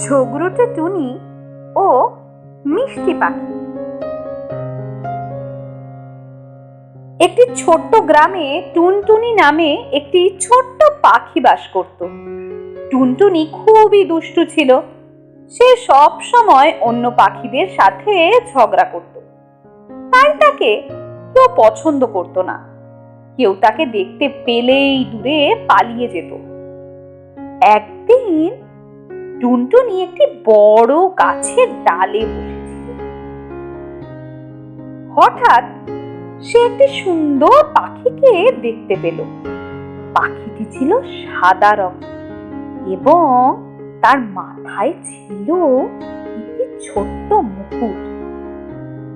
ঝগড়ুটে টুনি ও মিষ্টি পাখি। একটি ছোট্ট গ্রামে টুনটুনি নামে একটি ছোট্ট পাখি বাস করত। টুনটুনি খুবই দুষ্টু ছিল। সে সব সময় অন্য পাখিদের সাথে ঝগড়া করত। তাই তাকে কেউ পছন্দ করত না। কেউ তাকে দেখতে পেলেই দূরে পালিয়ে যেত। একদিন টুনটুনি একটি বড় গাছের ডালে হঠাৎ সে একটি সুন্দর পাখিকে দেখতে পেল। পাখিটি ছিল সাদা রং এবং তার মাথায় ছিল একটি ছোট্ট মুকুট।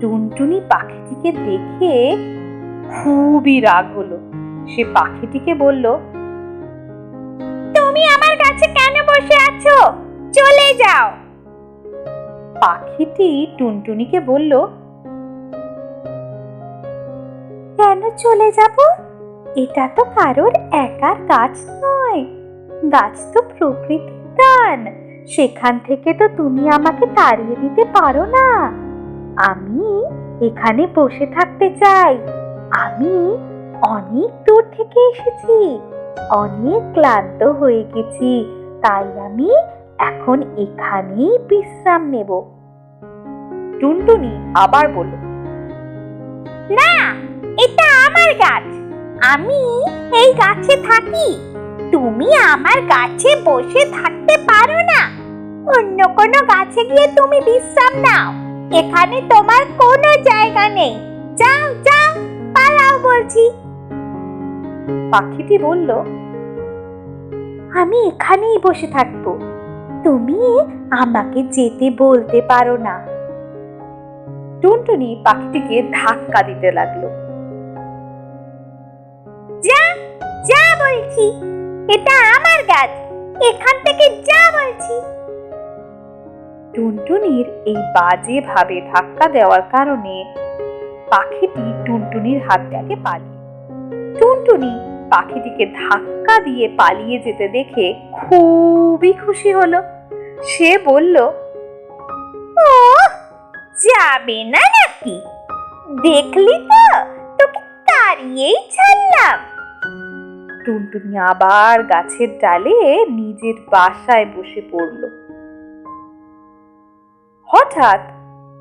টুনটুনি পাখিটিকে দেখে খুবই রাগ হলো। সে পাখিটিকে বলল, তুমি আমার কাছে কেন বসে পাখিটি টুনটুনিকে বলল, কেন চলে যাব? এটা তো কারোর একার গাছ নয়। গাছ তো প্রকৃতির দান। সেখান থেকে তো তুমি আমাকে তাড়িয়ে দিতে পারো না। আমি এখানে বসে থাকতে চাই। আমি অনেক দূর থেকে এসেছি। অনেক ক্লান্ত হয়ে গেছি। তাই আমি এখন এখানেই বিশ্রাম নেব। টুনটুনি আবার বলল, না, এটা আমার গাছ। আমি এই গাছে থাকি। তুমি আমার গাছে বসে থাকতে পারো না। অন্য কোনো গাছে গিয়ে তুমি বিশ্রাম নাও। এখানে তোমার কোনো জায়গা নেই। যাও যাও, পালাও বলছি। পাখিটি বলল, আমি এখানেই বসে থাকব। তুমি আমাকে যেতে বলতে পারো না। টুনটুনি পাখিটিকে ধাক্কা দিতে লাগল। যা যা বলছি, এটা আমার গাছ, এখান থেকে যা বলছি। টুনটুনির এই বাজে ভাবে ধাক্কা দেওয়ার কারণে পাখিটি টুনটুনির হাত থেকে পালিয়ে টুনটুনি পাখিটিকে ধাক্কা দিয়ে পালিয়ে যেতে দেখে খুবই খুশি হলো। সে বলল, ও যাবে না নাকি? দেখলি তো, তোকে তাড়িয়েই ছাড়লাম। টুনটুনি আবার গাছের ডালে নিজের বাসায় বসে পড়ল। হঠাৎ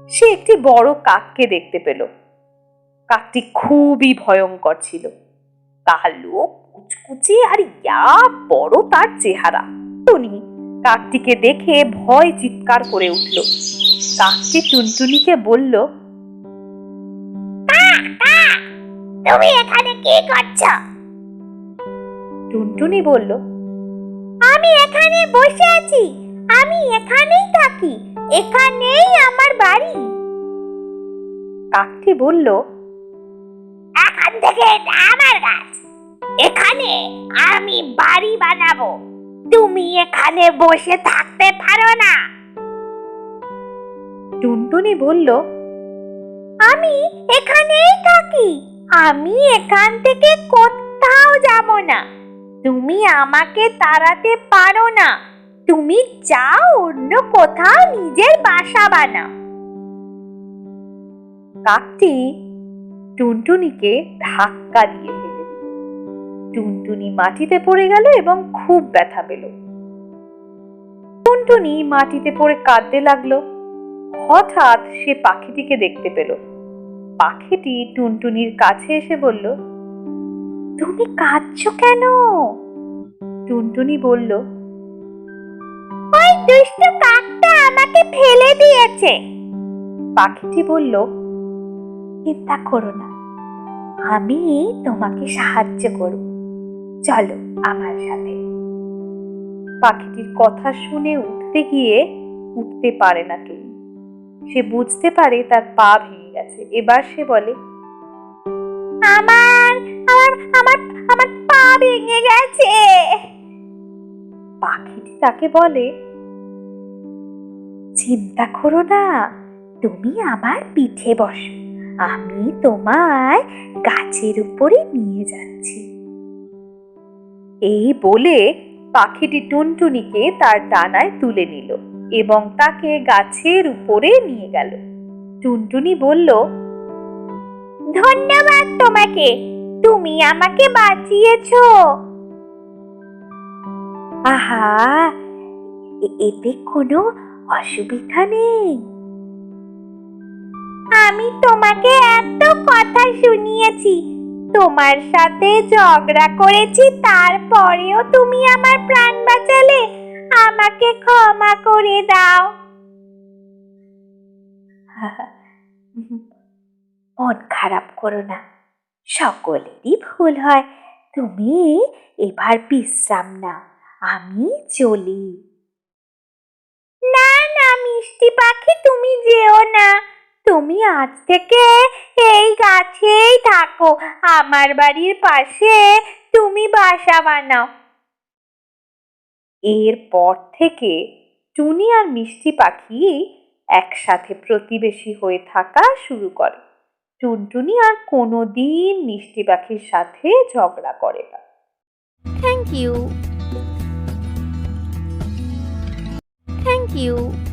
সে একটি বড় কাককে দেখতে পেল। কাকটি খুবই ভয়ঙ্কর ছিল। কালো কুচকুচে আর ইয়া বড় তার চেহারা। টুনি কাকটিকে দেখে ভয় চিৎকার করে উঠল। কাকটি টুনটুনিকে বলল তুমি এখানে কি করছ? টুনটুনি বলল আমি এখানে বসে আছি আমি এখানেই থাকি এখানেই আমার বাড়ি। কাকটি বলল এখান থেকে আমার গাছ এখানে আমি বাড়ি বানাবো। তুমি এখানে বসে থাকতে পারো না। টুনটুনি বলল, আমি এখানেই থাকি। আমি এখান থেকে কোথাও যাব না। তুমি আমাকে তাড়াতে পারো না। তুমি যাও অন্য কোথাও নিজের বাসা বানাও। কাকটি টুনটুনিকে ধাক্কা দিয়ে টুনটুনি মাটিতে পড়ে গেল এবং খুব ব্যথা পেল। টুনটুনি মাটিতে পড়ে কাঁদতে লাগল। হঠাৎ সে পাখিটিকে দেখতে পেল। পাখিটি টুনটুনির কাছে এসে বলল, তুমি কাঁদছো কেন? টুনটুনি বলল, ওই দুষ্টু কাকটা আমাকে ফেলে দিয়েছে। পাখিটি বলল, চিন্তা করো না, আমি তোমাকে সাহায্য করব। চলো আমার সাথে। পাখিটির কথা শুনে উঠতে গিয়ে উঠতে পারে না টুনি সে বুঝতে পারে তার পা ভেঙে গেছে। এবার সে বলে, আমার আমার আমার আমার পা ভেঙে গেছে। পাখিটি তাকে বলে, চিন্তা করো না, তুমি আমার পিঠে বসো। আমি তোমায় গাছের উপরে নিয়ে যাচ্ছি। এই বলে পাখিটি টুনটুনিকে তার ডানায় তুলে নিল এবং তাকে গাছের উপরে নিয়ে গেল। টুনটুনি বলল ধন্যবাদ তোমাকে তুমি আমাকে বাঁচিয়েছ। আহা এতে কোনো অসুবিধা নেই। আমি তোমাকে তোমার সাথে ঝগড়া করেছি, তারপরেও তুমি আমার প্রাণ বাঁচালে, আমাকে ক্ষমা করে দাও। মন খারাপ করো না, সকলেরই ভুল হয়, তুমি এবার বিশ্রাম নাও, আমি চলি। না না, মিষ্টি পাখি, তুমি যেও না। তুমি আজ থেকে এই গাছেই থাকো, আমার বাড়ির পাশে তুমি বাসা বানাও। এরপর থেকে টুনি আর মিষ্টি পাখি একসাথে প্রতিবেশী হয়ে থাকা শুরু করে। টুনটুনি আর কোনো দিন মিষ্টি পাখির সাথে ঝগড়া করে না। Thank you thank you.